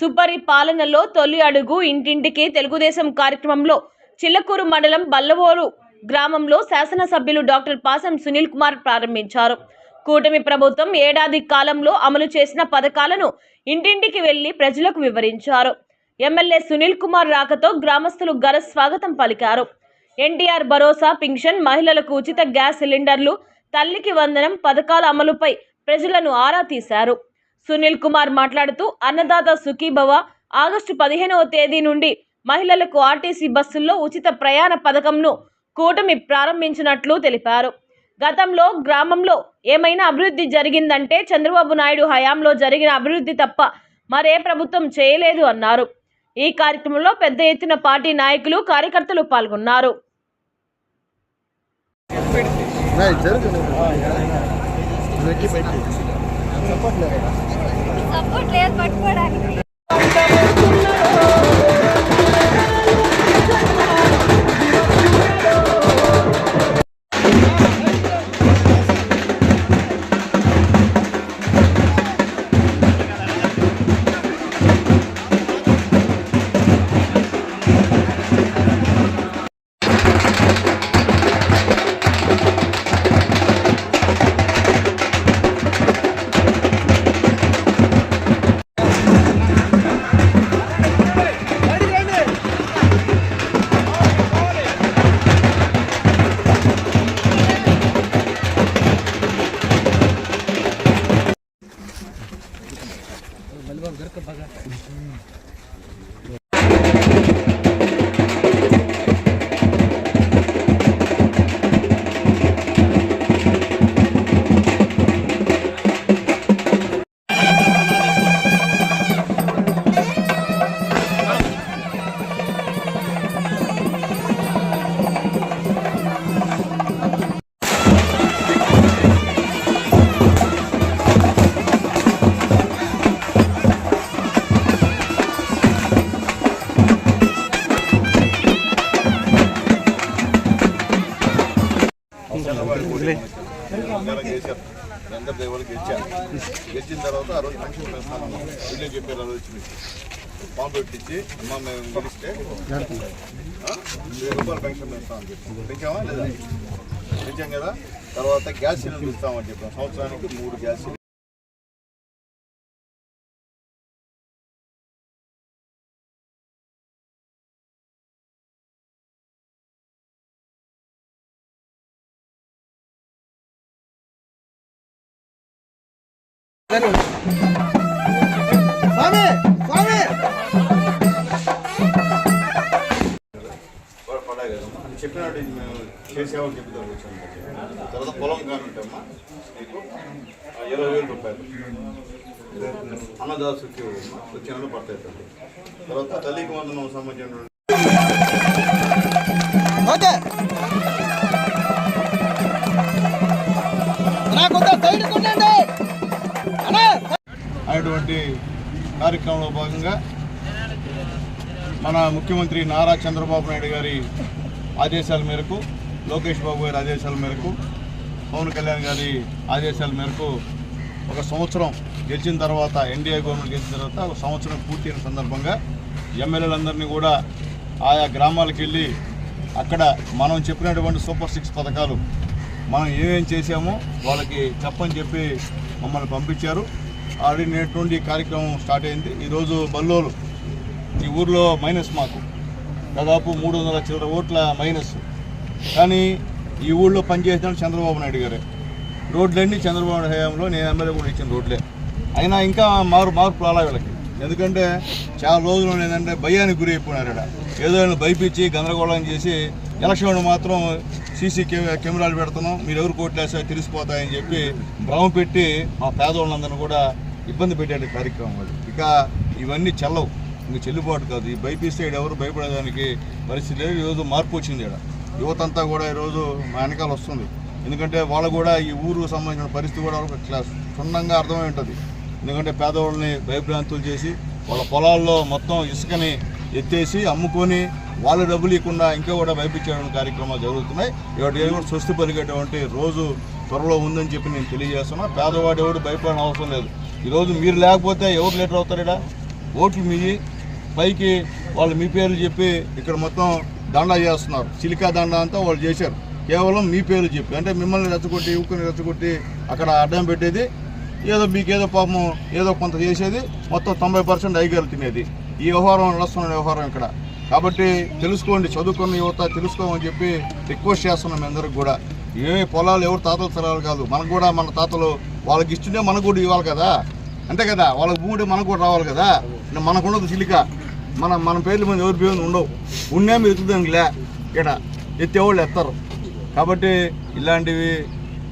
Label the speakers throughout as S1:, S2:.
S1: సుపరి పాలనలో తొలి అడుగు ఇంటింటికి తెలుగుదేశం కార్యక్రమంలో చిల్లకూరు మండలం బల్లవోరు గ్రామంలో శాసనసభ్యులు డాక్టర్ పాసం సునీల్ కుమార్ ప్రారంభించారు. కూటమి ప్రభుత్వం ఏడాది కాలంలో అమలు చేసిన పథకాలను ఇంటింటికి వెళ్ళి ప్రజలకు వివరించారు. ఎమ్మెల్యే సునీల్ కుమార్ రాకతో గ్రామస్తులు ఘన స్వాగతం పలికారు. ఎన్టీఆర్ భరోసా పింఛన్ మహిళలకు ఉచిత గ్యాస్ సిలిండర్లు తల్లికి వందనం పథకాల అమలుపై ప్రజలను ఆరా తీశారు. సునీల్ కుమార్ మాట్లాడుతూ అన్నదాత సుఖీభవ ఆగస్టు పదిహేనవ తేదీ నుండి మహిళలకు ఆర్టీసీ బస్సుల్లో ఉచిత ప్రయాణ పథకంను కూటమి ప్రారంభించినట్లు తెలిపారు. గతంలో గ్రామంలో ఏమైనా అభివృద్ధి జరిగిందంటే చంద్రబాబు నాయుడు హయాంలో జరిగిన అభివృద్ధి తప్ప మరే ప్రభుత్వం చేయలేదు అన్నారు. ఈ కార్యక్రమంలో పెద్ద ఎత్తున పార్టీ నాయకులు కార్యకర్తలు పాల్గొన్నారు.
S2: సపోర్ట్ లేదు పట్టుకోవడానికి.
S3: తెచ్చిన తర్వాత ఆ రోజు ఫంక్షన్ పెడతాను వీళ్ళే చెప్పారు ఆ రోజు వచ్చి మీకు. ఫామ్ పెట్టించి అమ్మ మేము గెలిస్తే వెయ్యి రూపాయలు పెన్షన్ పెంచుతామని చెప్పాం పెంచామా లేదా? పెంచాం కదా. తర్వాత గ్యాస్ సిలిండర్ ఇస్తామని చెప్పాం. సంవత్సరానికి మూడు గ్యాస్ చెప్పినట్టు మేము చేసేవాళ్ళు చెప్తాం వచ్చాము తర్వాత పొలం కానుంటమ్మా మీకు ఇరవై వేల రూపాయలు అన్నదాసుకి వచ్చిన వాళ్ళు పడతాయి తర్వాత తల్లికి వందనం సంబంధించిన
S4: ఓకే సైడ్ కొట్టండి
S3: అనేటువంటి కార్యక్రమంలో భాగంగా మన ముఖ్యమంత్రి నారా చంద్రబాబు నాయుడు గారి ఆదేశాల మేరకు లోకేష్ బాబు గారి ఆదేశాల మేరకు పవన్ కళ్యాణ్ గారి ఆదేశాల మేరకు ఒక సంవత్సరం గెలిచిన తర్వాత ఎన్డీఏ గవర్నమెంట్ గెలిచిన తర్వాత ఒక సంవత్సరం పూర్తయిన సందర్భంగా ఎమ్మెల్యేలందరినీ కూడా ఆయా గ్రామాలకు వెళ్ళి అక్కడ మనం చెప్పినటువంటి సూపర్ సిక్స్ పథకాలు మనం ఏమేం చేశామో వాళ్ళకి చెప్పని చెప్పి మమ్మల్ని పంపించారు. ఆల్రెడీ నేటి నుండి కార్యక్రమం స్టార్ట్ అయింది. ఈరోజు బల్లోలు ఈ ఊర్లో మైనస్ మాకు. దాదాపు మూడు వందల చిల్లర ఓట్ల మైనస్. కానీ ఈ ఊళ్ళో పనిచేసిన చంద్రబాబు నాయుడు గారే. రోడ్లన్నీ చంద్రబాబు హయాంలో నేను ఎమ్మెల్యే కూడా ఇచ్చిన రోడ్లే. అయినా ఇంకా మారు మార్పు రాలా వీళ్ళకి. ఎందుకంటే చాలా రోజులు ఏంటంటే భయానికి గురి అయిపోయినారు ఇక్కడ ఏదో భయపించి గందరగోళం చేసి ఎలక్షన్ మాత్రం సీసీ కెమెరాలు పెడుతున్నాం. మీరు ఎవరు కోట్లేసా తెలిసిపోతాయని చెప్పి భ్రమ పెట్టి మా పేదవాళ్ళందరినీ కూడా ఇబ్బంది పెట్టే కార్యక్రమం అది. ఇక ఇవన్నీ చల్లవు. ఇంక చెల్లుబాటు కాదు. ఈ బైపీసీ ఎవరు భయపడేదానికి పరిస్థితి లేదు. ఈరోజు మార్పు వచ్చింది ఇక్కడ యువతంతా కూడా ఈరోజు మా వెనకాల వస్తుంది. ఎందుకంటే వాళ్ళు కూడా ఈ ఊరు సంబంధించిన పరిస్థితి కూడా వాళ్ళకి క్లాస్ క్షుణ్ణంగా అర్థమై ఉంటుంది. ఎందుకంటే పేదవాళ్ళని భయభ్రాంతులు చేసి వాళ్ళ పొలాల్లో మొత్తం ఇసుకని ఎత్తేసి అమ్ముకొని వాళ్ళు డబ్బులు ఇవ్వకుండా ఇంకా కూడా భయపించేటువంటి కార్యక్రమాలు జరుగుతున్నాయి. ఇవాటి కూడా స్వస్తి పలికేటువంటి రోజు త్వరలో ఉందని చెప్పి నేను తెలియజేస్తున్నా. పేదవాడు ఎవడు భయపడిన అవసరం లేదు. ఈరోజు మీరు లేకపోతే ఎవరు లీటర్ అవుతారు ఇక్కడ ఓట్లు మీ పైకి వాళ్ళు మీ పేర్లు చెప్పి ఇక్కడ మొత్తం దండా చేస్తున్నారు. చిలికా దండ అంతా వాళ్ళు చేశారు. కేవలం మీ పేరు చెప్పి అంటే మిమ్మల్ని రెచ్చగొట్టి యువకుని రెచ్చగొట్టి అక్కడ అడ్డం పెట్టేది ఏదో మీకేదో పాపం ఏదో కొంత చేసేది మొత్తం తొంభై పర్సెంట్ ఐగర్లు తినేది. ఈ వ్యవహారం నడుస్తున్న వ్యవహారం ఇక్కడ. కాబట్టి తెలుసుకోండి చదువుకున్న యువత తెలుసుకోమని చెప్పి రిక్వెస్ట్ చేస్తున్నాం మీ అందరికి కూడా. ఏ పొలాలు ఎవరు తాతలు తరాలు కాదు. మనకు కూడా మన తాతలు వాళ్ళకి ఇస్తుంటే మనకు కూడా ఇవ్వాలి కదా. అంతే కదా. వాళ్ళకి భూమి మనకు కూడా రావాలి కదా. మనకు ఉండదు చిలిక మన మన పేర్లు మీద ఎవరి పేర్లు ఉండవు. ఉండేమి మీరు ఎత్తుదానికి ఇక్కడ ఎత్తేవాళ్ళు ఎత్తారు. కాబట్టి ఇలాంటివి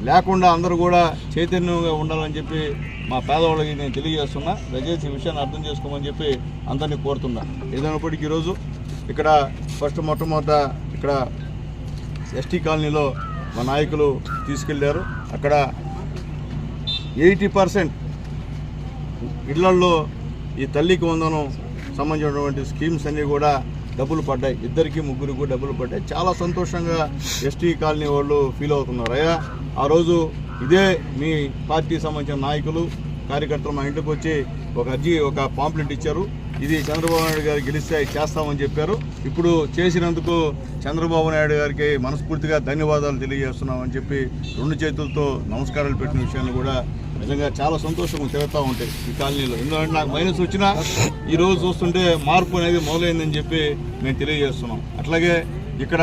S3: లేకుండా అందరూ కూడా చైతన్యంగా ఉండాలని చెప్పి మా పేదవాళ్ళకి నేను తెలియజేస్తున్నా. దయచేసి ఈ విషయాన్ని అర్థం చేసుకోమని చెప్పి అందరినీ కోరుతున్నా. ఏదైనప్పటికీ ఈరోజు ఇక్కడ ఫస్ట్ మొట్టమొదట ఇక్కడ ఎస్టీ కాలనీలో మా నాయకులు తీసుకెళ్ళారు అక్కడ ఎయిటీ పర్సెంట్ ఇళ్ళల్లో ఈ తల్లికి వందనం సంబంధించినటువంటి స్కీమ్స్ అన్నీ కూడా డబ్బులు పడ్డాయి. ఇద్దరికి ముగ్గురికి కూడా డబ్బులు పడ్డాయి. చాలా సంతోషంగా ఎస్టీ కాలనీ వాళ్ళు ఫీల్ అవుతున్నారు. అయ్యా ఆ రోజు ఇదే మీ పార్టీకి సంబంధించిన నాయకులు కార్యకర్తలు మా ఇంటికి వచ్చి ఒక అర్జీ ఒక పాంప్లెట్ ఇచ్చారు. ఇది చంద్రబాబు నాయుడు గారు గెలిస్తే చేస్తామని చెప్పారు. ఇప్పుడు చేసినందుకు చంద్రబాబు నాయుడు గారికి మనస్ఫూర్తిగా ధన్యవాదాలు తెలియజేస్తున్నామని చెప్పి రెండు చేతులతో నమస్కారాలు పెట్టిన విషయాన్ని కూడా నిజంగా చాలా సంతోషం తిరుగుతూ ఉంటాయి ఈ కాలనీలో. ఎందుకంటే నాకు మైనస్ వచ్చినా ఈ రోజు చూస్తుంటే మార్పు అనేది మొదలైందని చెప్పి మేము తెలియజేస్తున్నాం. అట్లాగే ఇక్కడ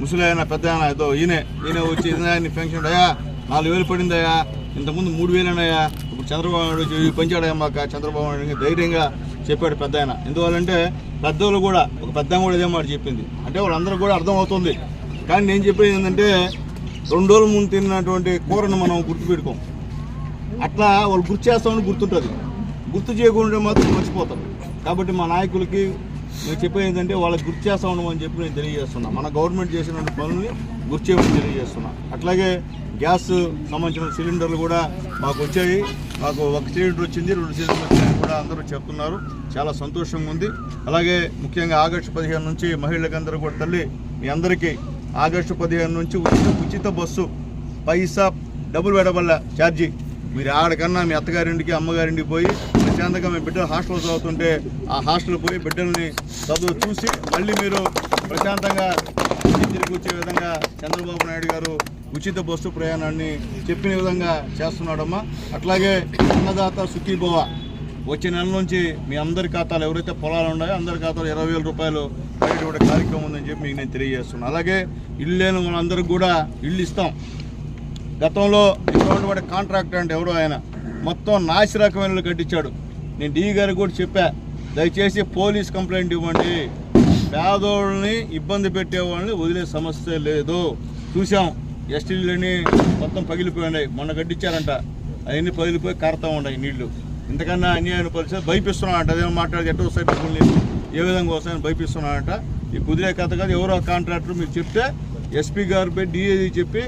S3: ముసలైన పెద్ద ఆయన ఏదో ఈయనే ఈయన వచ్చి ఈయన పెన్షన్ అయ్యా నాలుగు వేలు పడిందయ్యా ఇంతకుముందు మూడు వేలనయ్యా ఇప్పుడు చంద్రబాబు నాయుడు వచ్చి పెంచాడయ్యా మాకు చంద్రబాబు నాయుడు ధైర్యంగా చెప్పాడు పెద్ద ఆయన. ఎందువల్లంటే పెద్దోళ్ళు కూడా ఒక పెద్ద కూడా ఇదే మాట చెప్పింది. అంటే వాళ్ళందరూ కూడా అర్థమవుతుంది. కానీ నేను చెప్పేది ఏంటంటే రెండు రోజుల ముందు తిన్నటువంటి కూరను మనం గుర్తుపెట్టుకోం. అట్లా వాళ్ళు గుర్తు చేస్తామని గుర్తుంటుంది. గుర్తు చేయకుండా మాత్రం మర్చిపోతారు. కాబట్టి మా నాయకులకి నేను చెప్పేది ఏంటంటే వాళ్ళకి గుర్తు చేస్తా ఉండమని చెప్పి నేను తెలియజేస్తున్నా. మన గవర్నమెంట్ చేసిన పనుల్ని గుర్తు చేయమని తెలియజేస్తున్నా. అట్లాగే గ్యాస్ సంబంధించిన సిలిండర్లు కూడా మాకు వచ్చాయి. మాకు ఒక సిలిండర్ వచ్చింది రెండు సిలిండర్లు వచ్చాయి. కూడా అందరూ చెప్తున్నారు. చాలా సంతోషంగా ఉంది. అలాగే ముఖ్యంగా ఆగస్టు పదిహేను నుంచి మహిళలకందరూ కూడా తల్లి మీ అందరికీ ఆగస్టు పదిహేను నుంచి ఉచిత ఉచిత బస్సు పైసా డబుల్ పెట్టబల్ల ఛార్జీ. మీరు ఆడకన్నా మీ అత్తగారింటికి అమ్మగారింటికి పోయి ప్రశాంతంగా మీ బిడ్డలు హాస్టల్లో చదువుతుంటే ఆ హాస్టల్ పోయి బిడ్డల్ని చదువు చూసి మళ్ళీ మీరు ప్రశాంతంగా తిరిగి వచ్చే విధంగా చంద్రబాబు నాయుడు గారు ఉచిత బస్సు ప్రయాణాన్ని చెప్పిన విధంగా చేస్తున్నాడమ్మా. అట్లాగే అన్నదాత సుఖీభవ వచ్చే నెల నుంచి మీ అందరి ఖాతాలు ఎవరైతే పొలాలు ఉన్నాయో అందరి ఖాతాలు ఇరవై వేల రూపాయలు పడేటువంటి కార్యక్రమం ఉందని చెప్పి మీకు నేను తెలియజేస్తున్నాను అలాగే ఇల్లు లేని వాళ్ళందరికీ కూడా ఇల్లు ఇస్తాం. గతంలో ఇక్కడ కాంట్రాక్టర్ అంటే ఎవరో ఆయన. మొత్తం నాసి రకమైన కట్టించాడు. నేను డీ గారికి కూడా చెప్పా దయచేసి పోలీస్ కంప్లైంట్ ఇవ్వండి. పేదోళ్ళని ఇబ్బంది పెట్టే వాళ్ళని వదిలే సమస్య లేదు. చూసాం ఎస్టీలని మొత్తం పగిలిపోయినాయి. మొన్న కట్టించారంట. అవన్నీ పగిలిపోయి కారుతా ఉన్నాయి నీళ్ళు. ఇంతకన్నా అన్యాయం పరిస్థితి భయపిస్తున్నాడంట. అదేమో మాట్లాడి ఎట్ట వస్తాయి డబ్బులు ఏ విధంగా వస్తాయని భయపిస్తున్నాడంట. ఈ కుదిరే కథ కాదు ఎవరో కాంట్రాక్టర్ మీరు చెప్తే ఎస్పీ గారు పెట్టి డిఏజీ చెప్పి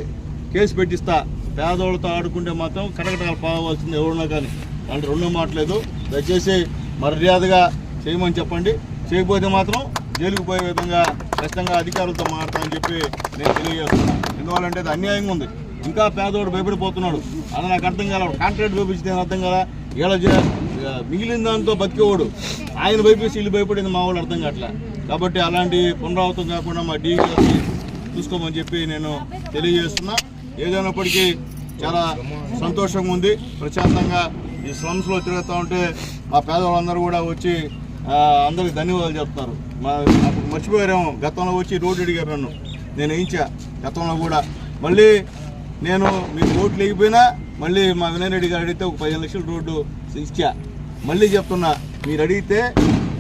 S3: కేసు పెట్టిస్తా. పేదోళ్ళతో ఆడుకుంటే మాత్రం కటకటాలు పావాల్సింది ఎవరున్నా కానీ. అంటే రెండో మాట్లేదు. దయచేసి మర్యాదగా చేయమని చెప్పండి. చేయకపోతే మాత్రం జైలుకు పోయే విధంగా ఖచ్చితంగా అధికారులతో మాట్లాడతామని చెప్పి నేను తెలియజేస్తున్నాను. ఎందువల్లంటే అది అన్యాయంగా ఉంది. ఇంకా పేదవాడు భయపడిపోతున్నాడు. అది నాకు అర్థం కాల కాంట్రాక్ట్ చూపించింది అర్థం కదా ఇలా మిగిలిన దాంతో బతికేవాడు. ఆయన భయపేసి వీళ్ళు భయపడింది మా వాళ్ళు అర్థం కావట్లే. కాబట్టి అలాంటి పునరావృతం కాకుండా మా డీ చూసుకోమని చెప్పి నేను తెలియజేస్తున్నా. ఏదైనప్పటికీ చాలా సంతోషంగా ఉంది. ప్రశాంతంగా ఈ స్లమ్స్లో తిరుగుతూ ఉంటే మా పేదవాళ్ళందరూ కూడా వచ్చి అందరికి ధన్యవాదాలు చెప్తున్నారు మా మర్చిపోయారేమో. గతంలో వచ్చి రోడ్డు అడిగారు నన్ను. నేను వేయించా. గతంలో కూడా. మళ్ళీ నేను మీకు ఓట్లు లేకపోయినా మళ్ళీ మా వినయ్ రెడ్డి గారు అడిగితే ఒక పదిహేను లక్షలు రోడ్డు ఇచ్చా. మళ్ళీ చెప్తున్నా మీరు అడిగితే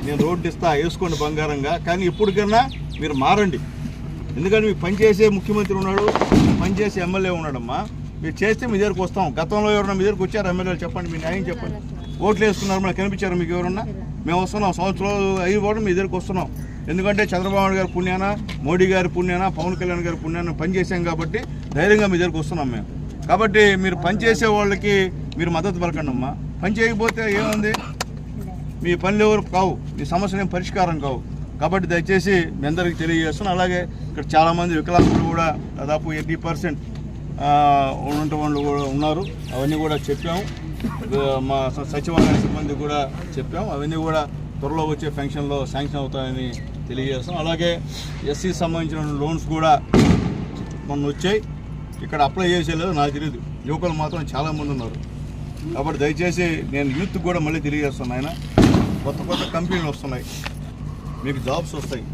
S3: నేను రోడ్డు ఇస్తా వేసుకోండి బంగారంగా కానీ ఎప్పటికన్నా మీరు మారండి. ఎందుకంటే మీకు పనిచేసే ముఖ్యమంత్రి ఉన్నాడు పనిచేసే ఎమ్మెల్యే ఉన్నాడమ్మా. మీరు చేస్తే మీ దగ్గరకు వస్తాం. గతంలో ఎవరన్నా మీ దగ్గరకు వచ్చారు ఎమ్మెల్యేలు చెప్పండి మీ న్యాయం చెప్పండి. ఓట్లు వేసుకున్నారు మనకు కనిపించారు మీకు ఎవరన్నా? మేము వస్తున్నాం సంవత్సరాలు అయ్యి కూడా మీ దగ్గరకు వస్తున్నాం. ఎందుకంటే చంద్రబాబు నాయుడు గారి పుణ్యాన మోడీ గారి పుణ్యాన పవన్ కళ్యాణ్ గారి పుణ్యాన పనిచేసాం కాబట్టి ధైర్యంగా మీ దగ్గరకు వస్తున్నాం మేము. కాబట్టి మీరు పనిచేసే వాళ్ళకి మీరు మద్దతు పలకండి అమ్మా పని చేయకపోతే ఏముంది? మీ పనులు ఎవరు కావు. మీ సమస్యలు ఏం పరిష్కారం కావు. కాబట్టి దయచేసి మీ అందరికీ తెలియజేస్తున్నాను. అలాగే ఇక్కడ చాలామంది వికలాంగులు కూడా దాదాపు ఎయిటీ పర్సెంట్ ఉన్నటువంటి వాళ్ళు కూడా ఉన్నారు. అవన్నీ కూడా చెప్పాము. మా సచివాలయ సిబ్బంది కూడా చెప్పాం అవన్నీ కూడా త్వరలో వచ్చే ఫంక్షన్లో శాంక్షన్ అవుతాయని తెలియజేస్తాం అలాగే ఎస్సీ సంబంధించిన లోన్స్ కూడా మొన్న వచ్చాయి. ఇక్కడ అప్లై చేసేలేదు నాకు తెలియదు యువకులు మాత్రం చాలామంది ఉన్నారు. కాబట్టి దయచేసి నేను యూత్ కూడా మళ్ళీ తెలియజేస్తున్నాను ఆయన కొత్త కొత్త కంపెనీలు వస్తున్నాయి. మీకు జాబ్స్ వస్తాయి.